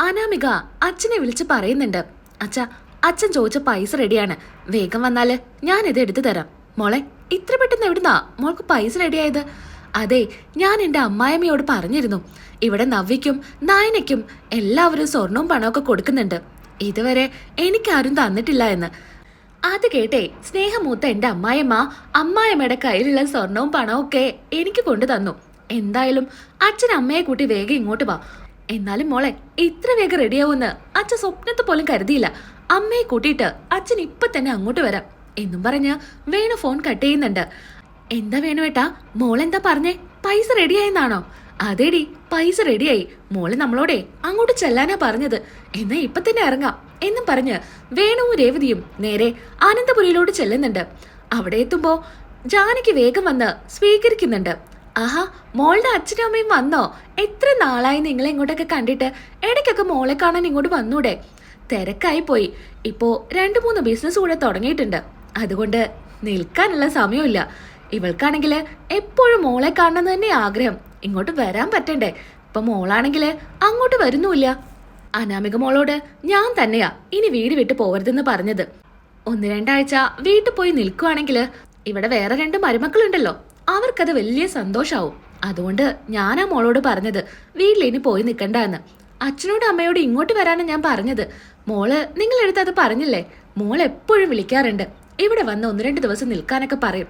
അനാമിക അച്ഛനെ വിളിച്ച് പറയുന്നുണ്ട്. അച്ഛ അച്ഛൻ ചോദിച്ച പൈസ റെഡിയാണ്. വേഗം വന്നാൽ ഞാൻ ഇത് എടുത്തു തരാം. മോളെ ഇത്ര പെട്ടെന്ന് എവിടുന്നാ? മോൾക്ക് പൈസ റെഡിയായത്? അതെ ഞാൻ എന്റെ അമ്മായിയമ്മയോട് പറഞ്ഞിരുന്നു. ഇവിടെ നവ്യയ്ക്കും നായനയ്ക്കും എല്ലാവരും സ്വർണവും പണമൊക്കെ കൊടുക്കുന്നുണ്ട്. ഇതുവരെ എനിക്കാരും തന്നിട്ടില്ല എന്ന്. അത് കേട്ടേ സ്നേഹമൂത്ത എന്റെ അമ്മായിയമ്മ അമ്മായിയമ്മയുടെ കയ്യിലുള്ള സ്വർണവും പണവും ഒക്കെ എനിക്ക് കൊണ്ടു തന്നു എന്തായാലും അച്ഛൻ അമ്മയെ കൂട്ടി വേഗം ഇങ്ങോട്ട് വാ. എന്നാലും മോളെ ഇത്ര വേഗം റെഡിയാവുമെന്ന് അച്ഛൻ സ്വപ്നത്തെ പോലും കരുതിയില്ല. അമ്മയെ കൂട്ടിയിട്ട് അച്ഛൻ ഇപ്പൊ തന്നെ അങ്ങോട്ട് വരാം. എന്നും പറഞ്ഞ് വേണു ഫോൺ കട്ട് ചെയ്യുന്നുണ്ട്. എന്താ വേണു ഏട്ടാ മോളെന്താ പറഞ്ഞേ? പൈസ റെഡിയായെന്നാണോ? അതേടി പൈസ റെഡിയായി. മോൾ നമ്മളോടെ അങ്ങോട്ട് ചെല്ലാനാ പറഞ്ഞത്. എന്നാ ഇപ്പൊ തന്നെ ഇറങ്ങാം. എന്നും പറഞ്ഞ് വേണുവും രേവതിയും നേരെ ആനന്ദപുരിയിലോട്ട് ചെല്ലുന്നുണ്ട്. അവിടെ എത്തുമ്പോ ജാനകി വേഗം വന്ന് സ്വീകരിക്കുന്നുണ്ട്. ആഹാ മോളുടെ അച്ഛനും അമ്മയും വന്നോ? എത്ര നാളായി നിങ്ങളെ ഇങ്ങോട്ടൊക്കെ കണ്ടിട്ട്? ഇടയ്ക്കൊക്കെ മോളെ കാണാൻ ഇങ്ങോട്ട് വന്നൂടെ? തിരക്കായി പോയി. ഇപ്പോ രണ്ട് മൂന്ന് ബിസിനസ് കൂടെ തുടങ്ങിയിട്ടുണ്ട്. അതുകൊണ്ട് നിൽക്കാനുള്ള സമയമില്ല. ഇവൾക്കാണെങ്കിൽ എപ്പോഴും മോളെ കാണണം തന്നെ ആഗ്രഹം. ഇങ്ങോട്ട് വരാൻ പറ്റണ്ടേ? ഇപ്പൊ മോളാണെങ്കിൽ അങ്ങോട്ട് വരുന്നുമില്ല. അനാമിക മോളോട് ഞാൻ തന്നെയാ ഇനി വീട് വിട്ട് പോവരുതെന്ന് പറഞ്ഞത്. ഒന്ന് രണ്ടാഴ്ച വീട്ടിൽ പോയി നിൽക്കുവാണെങ്കിൽ ഇവിടെ വേറെ രണ്ട് മരുമക്കളുണ്ടല്ലോ. അവർക്കത് വലിയ സന്തോഷാവും. അതുകൊണ്ട് ഞാൻ ആ മോളോട് പറഞ്ഞത് വീട്ടിൽ ഇനി പോയി നിൽക്കണ്ട എന്ന് അച്ഛനോടും അമ്മയോടും ഇങ്ങോട്ട് വരാനാണ് ഞാൻ പറഞ്ഞത്. മോൾ നിങ്ങളെടുത്ത് അത് പറഞ്ഞില്ലേ? മോൾ എപ്പോഴും വിളിക്കാറുണ്ട്. ഇവിടെ വന്ന് ഒന്ന് രണ്ട് ദിവസം നിൽക്കാനൊക്കെ പറയും.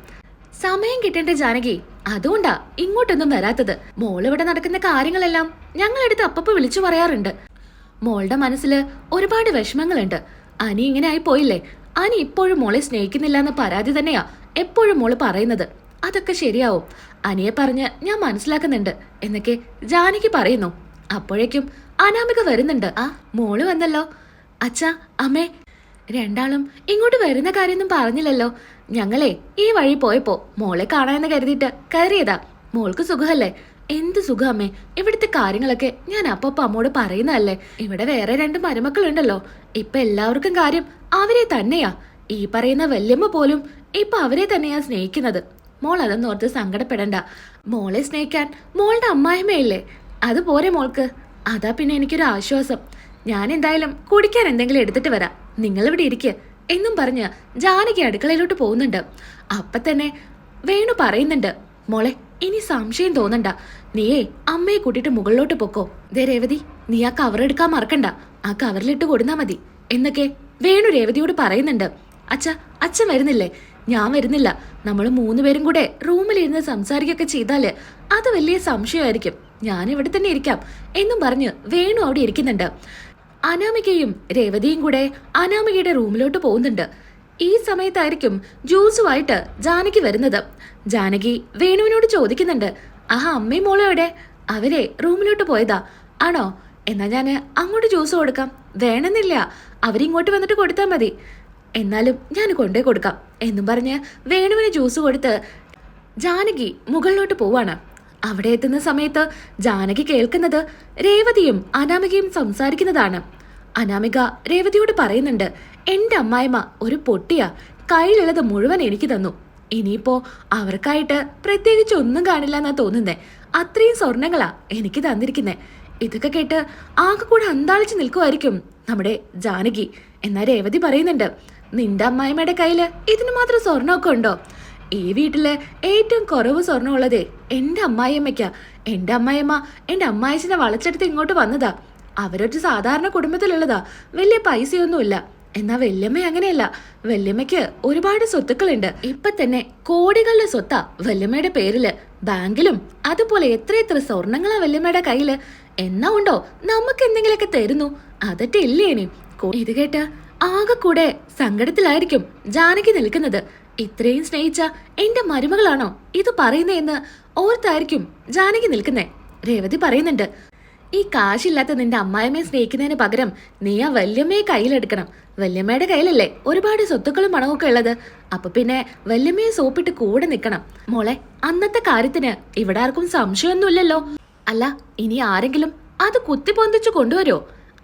സമയം കിട്ടേണ്ട ജാനകി അതുകൊണ്ടാ ഇങ്ങോട്ടൊന്നും വരാത്തത്. മോൾ ഇവിടെ നടക്കുന്ന കാര്യങ്ങളെല്ലാം ഞങ്ങളെടുത്ത് അപ്പപ്പോ വിളിച്ചു പറയാറുണ്ട്. മോളുടെ മനസ്സിൽ ഒരുപാട് വിഷമങ്ങളുണ്ട്. അനി ഇങ്ങനെ ആയി പോയില്ലേ? അനി ഇപ്പോഴും മോളെ സ്നേഹിക്കുന്നില്ല എന്ന പരാതി തന്നെയാ എപ്പോഴും മോൾ പറയുന്നത്. അതൊക്കെ ശരിയാവും. അനിയെ പറഞ്ഞ് ഞാൻ മനസ്സിലാക്കുന്നുണ്ട്. എന്നൊക്കെ ജാനകി പറയുന്നു. അപ്പോഴേക്കും അനാമിക വരുന്നുണ്ട്. ആ മോൾ വന്നല്ലോ. അച്ഛാ അമ്മേ. രണ്ടാളും ഇങ്ങോട്ട് വരുന്ന കാര്യമൊന്നും പറഞ്ഞില്ലല്ലോ. ഞങ്ങളെ ഈ വഴി പോയപ്പോ മോളെ കാണാമെന്ന് കരുതിയിട്ട് കയറിയതാ. മോൾക്ക് സുഖമല്ലേ? എന്ത് സുഖം അമ്മേ? ഇവിടുത്തെ കാര്യങ്ങളൊക്കെ ഞാൻ അപ്പപ്പ അമ്മോട് പറയുന്നതല്ലേ? ഇവിടെ വേറെ രണ്ട് മരുമക്കളുണ്ടല്ലോ. ഇപ്പൊ എല്ലാവർക്കും കാര്യം അവരെ തന്നെയാ. ഈ പറയുന്ന വല്യമ്മ പോലും ഇപ്പൊ അവരെ തന്നെയാ സ്നേഹിക്കുന്നത്. മോൾ അതൊന്നും ഓർത്ത് സങ്കടപ്പെടണ്ട. മോളെ സ്നേഹിക്കാൻ മോളുടെ അമ്മായിമ്മയില്ലേ? അത് പോരെ മോൾക്ക്. അതാ പിന്നെ എനിക്കൊരു ആശ്വാസം. ഞാൻ എന്തായാലും കുടിക്കാൻ എന്തെങ്കിലും എടുത്തിട്ട് വരാം. നിങ്ങൾ ഇവിടെ ഇരിക്കുക എന്നും പറഞ്ഞ് ജാനകി അടുക്കളയിലോട്ട് പോകുന്നുണ്ട്. അപ്പൊ തന്നെ വേണു പറയുന്നുണ്ട് മോളെ ഇനി സംശയം തോന്നണ്ട. നീയേ അമ്മയെ കൂട്ടിയിട്ട് മുകളിലോട്ട് പൊക്കോ. ദേ രേവതി നീ ആ കവർ എടുക്കാൻ മറക്കണ്ട. ആ കവറിലിട്ട് കൊടുന്നാ മതി. എന്നൊക്കെ വേണു രേവതിയോട് പറയുന്നുണ്ട്. അച്ഛ അച്ഛൻ വരുന്നില്ലേ? ഞാൻ വരുന്നില്ല. നമ്മൾ മൂന്നുപേരും കൂടെ റൂമിലിരുന്ന് സംസാരിക്കുകയൊക്കെ ചെയ്താൽ അത് വലിയ സംശയമായിരിക്കും. ഞാൻ ഇവിടെ തന്നെ ഇരിക്കാം. എന്നും പറഞ്ഞ് വേണു അവിടെ ഇരിക്കുന്നുണ്ട്. അനാമികയും രേവതിയും കൂടെ അനാമികയുടെ റൂമിലോട്ട് പോകുന്നുണ്ട്. ഈ സമയത്തായിരിക്കും ജ്യൂസുമായിട്ട് ജാനകി വരുന്നത്. ജാനകി വേണുവിനോട് ചോദിക്കുന്നുണ്ട്. ആഹാ അമ്മയും മോളും എവിടെ? അവരെ റൂമിലോട്ട് പോയതാ. ആണോ? എന്നാ ഞാൻ അങ്ങോട്ട് ജ്യൂസ് കൊടുക്കാം. വേണമെന്നില്ല. അവരിങ്ങോട്ട് വന്നിട്ട് കൊടുത്താൽ മതി. എന്നാലും ഞാൻ കൊണ്ടേ കൊടുക്കാം എന്നും പറഞ്ഞ് വേണുവിന് ജ്യൂസ് കൊടുത്ത് ജാനകി മുകളിലോട്ട് പോവാണ്. അവിടെ എത്തുന്ന സമയത്ത് ജാനകി കേൾക്കുന്നത് രേവതിയും അനാമികയും സംസാരിക്കുന്നതാണ്. അനാമിക രേവതിയോട് പറയുന്നുണ്ട് എന്റെ അമ്മായിമ്മ ഒരു പൊട്ടിയ കയ്യിലുള്ളത് മുഴുവൻ എനിക്ക് തന്നു. ഇനിയിപ്പോ അവർക്കായിട്ട് പ്രത്യേകിച്ച് ഒന്നും കാണില്ല എന്നാ തോന്നുന്നേ. അത്രയും സ്വർണങ്ങളാ എനിക്ക് തന്നിരിക്കുന്നേ. ഇതൊക്കെ കേട്ട് ആകെ കൂടെ അന്താളിച്ച് നിൽക്കുമായിരിക്കും നമ്മുടെ ജാനകി. എന്നാ രേവതി പറയുന്നുണ്ട് നിന്റെ അമ്മായിമ്മയുടെ കയ്യിൽ ഇതിന് മാത്രം സ്വർണമൊക്കെ ഉണ്ടോ? ഈ വീട്ടിലെ ഏറ്റവും കുറവ് സ്വർണമുള്ളതേ എന്റെ അമ്മായിയമ്മയ്ക്കാ. എന്റെ അമ്മായിയമ്മ എന്റെ അമ്മായിച്ചനെ വളച്ചെടുത്ത് ഇങ്ങോട്ട് വന്നതാ. അവരൊരു സാധാരണ കുടുംബത്തിലുള്ളതാ. വലിയ പൈസയൊന്നുമില്ല. എന്നാ വല്യമ്മ അങ്ങനെയല്ല. വല്യമ്മയ്ക്ക് ഒരുപാട് സ്വത്തുക്കളുണ്ട്. ഇപ്പൊ തന്നെ കോടികളുടെ സ്വത്താ വല്യമ്മയുടെ പേരിൽ. ബാങ്കിലും അതുപോലെ എത്രയെത്ര എത്ര സ്വർണങ്ങളാ വല്യമ്മയുടെ കയ്യിൽ. എന്നാ ഉണ്ടോ? നമുക്ക് എന്തെങ്കിലുമൊക്കെ തരുന്നു. അതൊക്കെ ഇല്ലേനി ഇത് കേട്ട ആകെ കൂടെ സങ്കടത്തിലായിരിക്കും ജാനകി നിൽക്കുന്നത്. ഇത്രയും സ്നേഹിച്ച എന്റെ മരുമകളാണോ ഇത് പറയുന്നതെന്ന് ഓർത്തായിരിക്കും ജാനകി നിൽക്കുന്നേ. രേവതി പറയുന്നുണ്ട് ഈ കാശില്ലാത്ത നിന്റെ അമ്മായിമ്മയെ സ്നേഹിക്കുന്നതിന് പകരം നീ ആ വല്യമ്മയെ കയ്യിലെടുക്കണം. വല്യമ്മയുടെ കയ്യിലല്ലേ ഒരുപാട് സ്വത്തുക്കളും പണമൊക്കെ ഉള്ളത്. അപ്പൊ പിന്നെ വല്യമ്മയെ സോപ്പിട്ട് കൂടെ നിൽക്കണം. മോളെ അന്നത്തെ കാര്യത്തിന് ഇവിടെ ആർക്കും സംശയമൊന്നുമില്ലല്ലോ. അല്ല ഇനി ആരെങ്കിലും അത് കുത്തിപ്പൊന്തിച്ചു കൊണ്ടുവരുമോ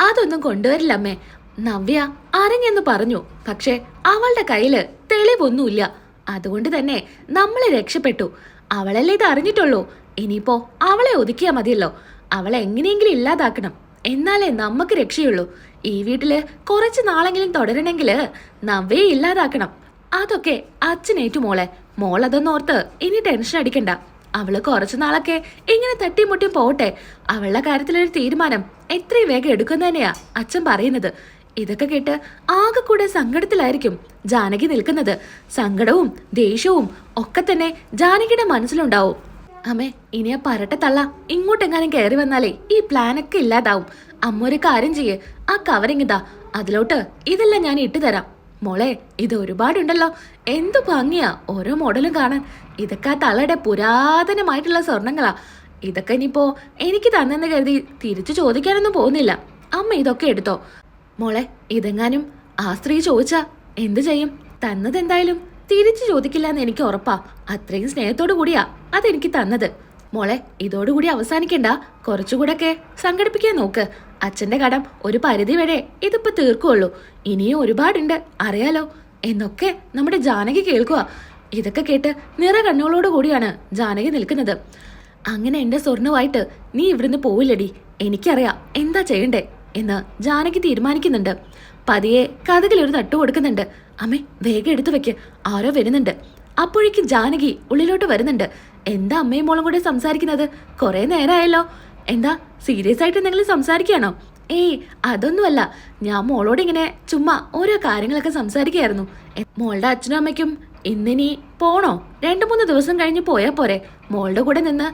അതൊന്നും കൊണ്ടുവരില്ല അമ്മേ. നവ്യ അറിഞ്ഞെന്ന് പറഞ്ഞു. പക്ഷെ അവളുടെ കയ്യിൽ തെളിവൊന്നുമില്ല. അതുകൊണ്ട് തന്നെ നമ്മളെ രക്ഷപ്പെട്ടു. അവളല്ലേ ഇത് അറിഞ്ഞിട്ടുള്ളൂ. ഇനിയിപ്പോ അവളെ ഒതുക്കിയാ മതിയല്ലോ. അവളെ എങ്ങനെയെങ്കിലും ഇല്ലാതാക്കണം. എന്നാലേ നമുക്ക് രക്ഷയുള്ളൂ. ഈ വീട്ടിൽ കുറച്ച് നാളെങ്കിലും തുടരണമെങ്കിൽ നവ്യെ ഇല്ലാതാക്കണം. അതൊക്കെ അച്ഛനേറ്റു മോളെ. മോൾ അതൊന്നും ഓർത്ത് ഇനി ടെൻഷൻ അടിക്കണ്ട. അവൾ കുറച്ചു നാളൊക്കെ ഇങ്ങനെ തട്ടിമുട്ടി പോട്ടെ അവളുടെ കാര്യത്തിലൊരു തീരുമാനം എത്രയും വേഗം എടുക്കുന്ന തന്നെയാ അച്ഛൻ പറയുന്നത്. ഇതൊക്കെ കേട്ട് ആകെ കൂടെ സങ്കടത്തിലായിരിക്കും ജാനകി നിൽക്കുന്നത്. സങ്കടവും ദേഷ്യവും ഒക്കെ തന്നെ ജാനകിയുടെ മനസ്സിലുണ്ടാവും. അമ്മേ ഇനി ആ പരട്ട തള്ള ഇങ്ങോട്ടെങ്ങാനും കയറി വന്നാലേ ഈ പ്ലാനൊക്കെ ഇല്ലാതാവും. അമ്മ ഒരു കാര്യം ചെയ്യേ. ആ കവറിങ്ങിതാ അതിലോട്ട് ഇതെല്ലാം ഞാൻ ഇട്ടു തരാം. മോളെ ഇത് ഒരുപാടുണ്ടല്ലോ. എന്തു ഭംഗിയാ ഓരോ മോഡലും കാണാൻ. ഇതൊക്കെ ആ തള്ളയുടെ പുരാതനമായിട്ടുള്ള സ്വർണങ്ങളാ. ഇതൊക്കെ ഇനിയിപ്പോ എനിക്ക് തന്നെന്ന് കരുതി തിരിച്ചു ചോദിക്കാനൊന്നും പോകുന്നില്ല. അമ്മ ഇതൊക്കെ എടുത്തോ. മോളെ ഇതെങ്ങാനും ആ സ്ത്രീ ചോദിച്ചാ എന്തു ചെയ്യും? തന്നതെന്തായാലും തിരിച്ചു ചോദിക്കില്ല എന്ന് എനിക്ക് ഉറപ്പാ. അത്രയും സ്നേഹത്തോടു കൂടിയാ അതെനിക്ക് തന്നത്. മോളെ ഇതോടുകൂടി അവസാനിക്കണ്ട. കുറച്ചുകൂടൊക്കെ സംഘടിപ്പിക്കാൻ നോക്ക്. അച്ഛന്റെ കടം ഒരു പരിധി വരെ ഇതിപ്പോ തീർക്കുള്ളൂ. ഇനിയും ഒരുപാടുണ്ട് അറിയാലോ? എന്നൊക്കെ നമ്മുടെ ജാനകി കേൾക്കുക ഇതൊക്കെ കേട്ട് നിറ കണ്ണുകളോട് കൂടിയാണ് ജാനകി നിൽക്കുന്നത്. അങ്ങനെ എന്റെ സ്വർണമായിട്ട് നീ ഇവിടുന്ന് പോവില്ലടി. എനിക്കറിയാം എന്താ ചെയ്യണ്ടേ? എന്ന് ജാനകി തീരുമാനിക്കുന്നുണ്ട്. പതിയെ കഥകിൽ ഒരു തട്ടു കൊടുക്കുന്നുണ്ട്. അമ്മേ വേഗം എടുത്തു വെക്ക്. ആരോ വരുന്നുണ്ട്. അപ്പോഴേക്കും ജാനകി ഉള്ളിലോട്ട് വരുന്നുണ്ട്. എന്താ അമ്മയും മോളും കൂടെ സംസാരിക്കുന്നത്? കുറെ നേരമായല്ലോ എന്താ സീരിയസ് ആയിട്ട് എന്തെങ്കിലും സംസാരിക്കുകയാണോ? ഏയ് അതൊന്നുമല്ല. ഞാൻ മോളോട് ഇങ്ങനെ ചുമ്മാ ഓരോ കാര്യങ്ങളൊക്കെ സംസാരിക്കുകയായിരുന്നു. മോളുടെ അച്ഛനും അമ്മയ്ക്കും ഇന്നിനി പോണോ? രണ്ടു മൂന്ന് ദിവസം കഴിഞ്ഞ് പോയാൽ പോരെ. മോളുടെ കൂടെ നിന്ന്.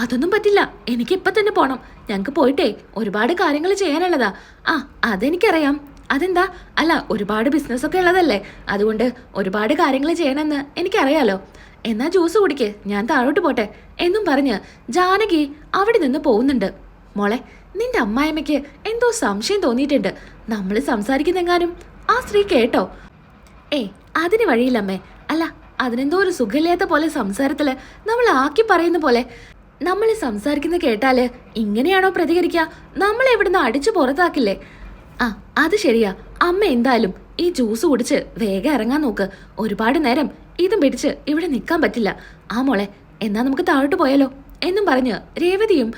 അതൊന്നും പറ്റില്ല. എനിക്ക് ഇപ്പൊ തന്നെ പോണം. ഞങ്ങക്ക് പോയിട്ടേ ഒരുപാട് കാര്യങ്ങൾ ചെയ്യാനുള്ളതാ. ആ അതെനിക്കറിയാം. അതെന്താ? അല്ല ഒരുപാട് ബിസിനസ് ഒക്കെ ഉള്ളതല്ലേ. അതുകൊണ്ട് ഒരുപാട് കാര്യങ്ങൾ ചെയ്യണമെന്ന് എനിക്കറിയാലോ. എന്നാ ജ്യൂസ് കുടിക്ക് ഞാൻ താഴോട്ട് പോട്ടെ. എന്നും പറഞ്ഞ് ജാനകി അവിടെ നിന്ന് പോകുന്നുണ്ട്. മോളെ നിന്റെ അമ്മായിമ്മയ്ക്ക് എന്തോ സംശയം തോന്നിയിട്ടുണ്ട്. നമ്മൾ സംസാരിക്കുന്നെങ്ങാനും? ആ സ്ത്രീ കേട്ടോ. ഏയ് അതിന് വഴിയില്ലമ്മേ. അല്ല അതിനെന്തോ ഒരു സുഖമില്ലാത്ത പോലെ സംസാരത്തിൽ നമ്മൾ ആക്കി പറയുന്ന പോലെ. നമ്മൾ സംസാരിക്കുന്ന കേട്ടാൽ ഇങ്ങനെയാണോ പ്രതികരിക്കുക നമ്മൾ എവിടുന്ന് അടിച്ചു പുറത്താക്കില്ലേ? ആ അത് ശരിയാ. അമ്മ എന്തായാലും ഈ ജ്യൂസ് കുടിച്ച് വേഗം ഇറങ്ങാൻ നോക്ക്. ഒരുപാട് നേരം ഇതും പിടിച്ച് ഇവിടെ നിൽക്കാൻ പറ്റില്ല. ആ മോളെ എന്നാ നമുക്ക് താഴോട്ട് പോയാലോ? എന്നും പറഞ്ഞ് രേവതിയും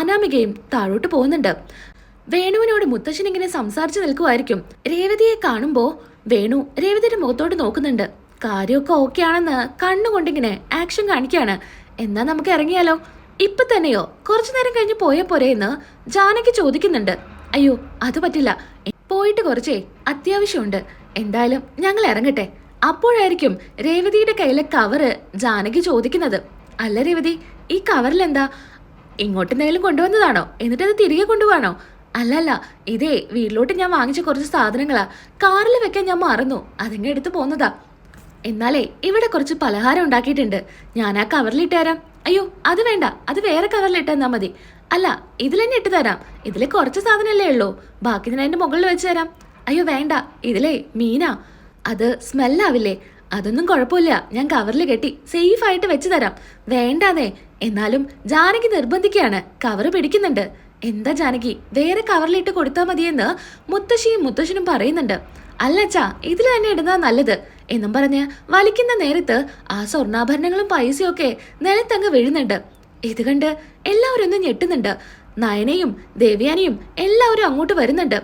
അനാമികയും താഴോട്ട് പോകുന്നുണ്ട്. വേണുവിനോട് മുത്തശ്ശൻ ഇങ്ങനെ സംസാരിച്ചു നിൽക്കുമായിരിക്കും രേവതിയെ കാണുമ്പോ വേണു രേവതിയുടെ മുഖത്തോട്ട് നോക്കുന്നുണ്ട്. കാര്യമൊക്കെ ഓക്കെ ആണെന്ന് കണ്ണുകൊണ്ടിങ്ങനെ ആക്ഷൻ കാണിക്കാണ്. എന്നാ നമുക്ക് ഇറങ്ങിയാലോ? ഇപ്പൊ തന്നെയോ? കുറച്ചു നേരം കഴിഞ്ഞ് പോയാ പോരെ എന്ന് ജാനകി ചോദിക്കുന്നുണ്ട്. അയ്യോ അത് പറ്റില്ല. പോയിട്ട് കുറച്ചേ അത്യാവശ്യമുണ്ട്. എന്തായാലും ഞങ്ങൾ ഇറങ്ങട്ടെ. അപ്പോഴായിരിക്കും രേവതിയുടെ കയ്യിലെ കവറ് ജാനകി ചോദിക്കുന്നത്. അല്ല രേവതി ഈ കവറിൽ എന്താ ഇങ്ങോട്ട് എന്തെങ്കിലും കൊണ്ടുവന്നതാണോ? എന്നിട്ട് അത് തിരികെ കൊണ്ടുപോകാണോ അല്ലല്ല ഇതേ വീട്ടിലോട്ട് ഞാൻ വാങ്ങിച്ച കുറച്ച് സാധനങ്ങളാ. കാറിൽ വെക്കാൻ ഞാൻ മറന്നു. അതിങ്ങെടുത്ത് പോന്നതാ. എന്നാലേ ഇവിടെ കുറച്ച് പലഹാരം ഉണ്ടാക്കിയിട്ടുണ്ട്. ഞാൻ ആ കവറിലിട്ട് തരാം. അയ്യോ അത് വേണ്ട. അത് വേറെ കവറിലിട്ട് തന്നാ മതി. അല്ല ഇതിൽ തന്നെ ഇട്ട് തരാം. ഇതിൽ കുറച്ച് സാധനമല്ലേ ഉള്ളൂ. ബാക്കി ഞാൻ അതിന്റെ മുകളിൽ വെച്ച് തരാം. അയ്യോ വേണ്ട. ഇതിലേ മീനാ. അത് സ്മെല്ലാവില്ലേ? അതൊന്നും കുഴപ്പമില്ല. ഞാൻ കവറിൽ കെട്ടി സേഫ് ആയിട്ട് വെച്ച് തരാം. വേണ്ടാന്നേ. എന്നാലും ജാനകി നിർബന്ധിക്കുകയാണ്. കവർ പിടിക്കുന്നുണ്ട്. എന്താ ജാനകി? വേറെ കവറിലിട്ട് കൊടുത്താൽ മതിയെന്ന് മുത്തശ്ശിയും മുത്തശ്ശനും പറയുന്നുണ്ട്. അല്ലച്ചാ ഇതിൽ തന്നെ ഇടുന്നതാ നല്ലത്. എന്നും പറഞ്ഞ് വലിക്കുന്ന നേരത്ത് ആ സ്വർണാഭരണങ്ങളും പൈസയൊക്കെ നിലത്തങ്ങ് വീഴുന്നുണ്ട്. ഇത് കണ്ട് എല്ലാവരും ഒന്ന് ഞെട്ടുന്നുണ്ട്. നയനയും ദേവ്യാനിയും എല്ലാവരും അങ്ങോട്ട് വരുന്നുണ്ട്.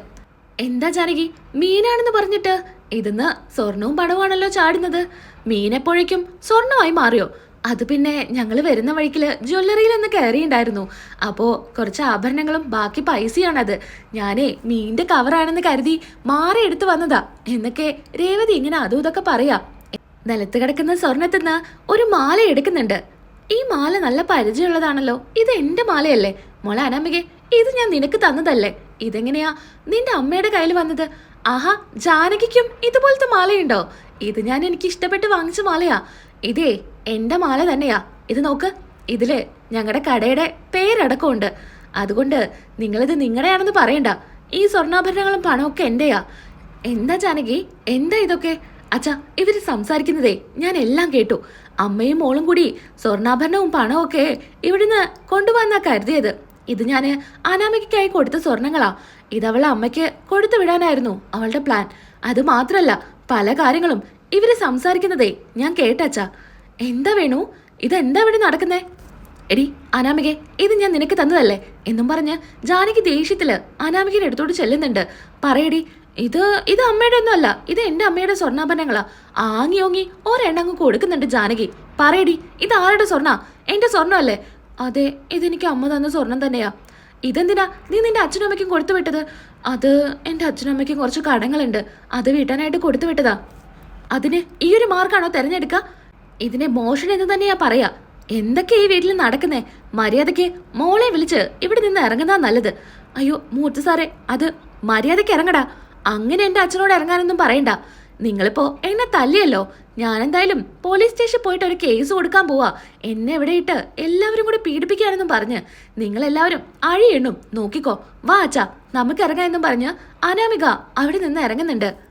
എന്താ ജാനകി മീനാണെന്ന് പറഞ്ഞിട്ട്? ഇതിന്ന് സ്വർണവും പണവുമാണല്ലോ ചാടുന്നത്. മീനെപ്പോഴേക്കും സ്വർണമായി മാറിയോ? അത് പിന്നെ ഞങ്ങൾ വരുന്ന വഴിക്കിൽ ജ്വല്ലറിയിൽ ഒന്ന് കയറിയിട്ടുണ്ടായിരുന്നു അപ്പോ കുറച്ച് ആഭരണങ്ങളും ബാക്കി പൈസയാണത്. ഞാനേ മീന്റെ കവറാണെന്ന് കരുതി മാറി എടുത്തു വന്നതാ. എന്നൊക്കെ രേവതി ഇങ്ങനെ അതും ഇതൊക്കെ പറയാ. നിലത്ത് കിടക്കുന്ന സ്വർണത്തിന്ന് ഒരു മാല എടുക്കുന്നുണ്ട്. ഈ മാല നല്ല പരിചയമുള്ളതാണല്ലോ. ഇത് എന്റെ മാലയല്ലേ. മോളെ അനാമികെ ഇത് ഞാൻ നിനക്ക് തന്നതല്ലേ. ഇതെങ്ങനെയാ നിന്റെ അമ്മയുടെ കയ്യിൽ വന്നത്? ആഹാ ജാനകിക്കും ഇതുപോലത്തെ മാലയുണ്ടോ? ഇത് ഞാൻ എനിക്ക് ഇഷ്ടപ്പെട്ട് വാങ്ങിച്ച മാലയാ. ഇതേ എന്റെ മാല തന്നെയാ. ഇത് നോക്ക്. ഇതിൽ ഞങ്ങളുടെ കടയുടെ പേരടക്കമുണ്ട്. അതുകൊണ്ട് നിങ്ങളിത് നിങ്ങളുടെയാണെന്ന് പറയണ്ട. ഈ സ്വർണാഭരണങ്ങളും പണമൊക്കെ എന്റെയാ. എന്താ ജാനകി? എന്താ ഇതൊക്കെ? അച്ഛാ ഇവർ സംസാരിക്കുന്നതേ ഞാൻ എല്ലാം കേട്ടു. അമ്മയും മോളും കൂടി സ്വർണാഭരണവും പണവും ഒക്കെ ഇവിടുന്ന് കൊണ്ടുവന്നാ കരുതിയത്. ഇത് ഞാൻ അനാമികയ്ക്കായി കൊടുത്ത സ്വർണങ്ങളാ. ഇതവളെ അമ്മയ്ക്ക് കൊടുത്തു വിടാനായിരുന്നു അവളുടെ പ്ലാൻ. അത് മാത്രല്ല പല കാര്യങ്ങളും ഇവർ സംസാരിക്കുന്നതേ ഞാൻ കേട്ടച്ചാ എന്താ വേണു? ഇതെന്താ ഇവിടെ നടക്കുന്നേ? എടി അനാമികെ ഇത് ഞാൻ നിനക്ക് തന്നതല്ലേ? എന്നും പറഞ്ഞ് ജാനകി ദേഷ്യത്തിൽ അനാമികയുടെ അടുത്തോട്ട് ചെല്ലുന്നുണ്ട്. പറയടി ഇത് ഇത് അമ്മയുടെ ഒന്നും അല്ല ഇത് എന്റെ അമ്മയുടെ സ്വർണാഭരണങ്ങളാ. ആങ്ങി ഓങ്ങി ഒരെണ്ണങ്ങ് കൊടുക്കുന്നുണ്ട് ജാനകി. പറയടി ഇത് ആരുടെ സ്വർണ? എന്റെ സ്വർണമല്ലേ? അതെ ഇതെനിക്ക് അമ്മ തന്ന സ്വർണം തന്നെയാ. ഇതെന്തിനാ നീ നിന്റെ അച്ഛനും അമ്മയ്ക്കും കൊടുത്തു വിട്ടത്? അത് എന്റെ അച്ഛനും അമ്മയ്ക്കും കുറച്ച് കടങ്ങളുണ്ട്. അത് വീട്ടാനായിട്ട് കൊടുത്തു വിട്ടതാ. അതിന് ഈ ഒരു മാർക്കാണോ തെരഞ്ഞെടുക്കുക ഇതിനെ മോഷണം എന്ന് തന്നെയാ പറയാ. എന്തൊക്കെ ഈ വീട്ടിൽ നടക്കുന്നേ? മര്യാദയ്ക്ക് മോളെ വിളിച്ച് ഇവിടെ നിന്ന് ഇറങ്ങുന്നതാ നല്ലത്. അയ്യോ മൂർത്തി സാറേ അത് മര്യാദയ്ക്ക് ഇറങ്ങടാ. അങ്ങനെ എന്റെ അച്ഛനോട് ഇറങ്ങാനൊന്നും പറയണ്ട. നിങ്ങളിപ്പോ എന്നെ തല്ലിയല്ലോ. ഞാൻ എന്തായാലും പോലീസ് സ്റ്റേഷനിൽ പോയിട്ട് ഒരു കേസ് കൊടുക്കാൻ പോവാ. എന്നെ ഇവിടെ ഇട്ട് എല്ലാവരും കൂടി പീഡിപ്പിക്കാനെന്നും പറഞ്ഞ് നിങ്ങളെല്ലാവരും അഴിയെണ്ണും. നോക്കിക്കോ. വാ അച്ഛാ നമുക്ക് ഇറങ്ങാമെന്നും പറഞ്ഞ് അനാമിക അവിടെ നിന്ന് ഇറങ്ങുന്നുണ്ട്.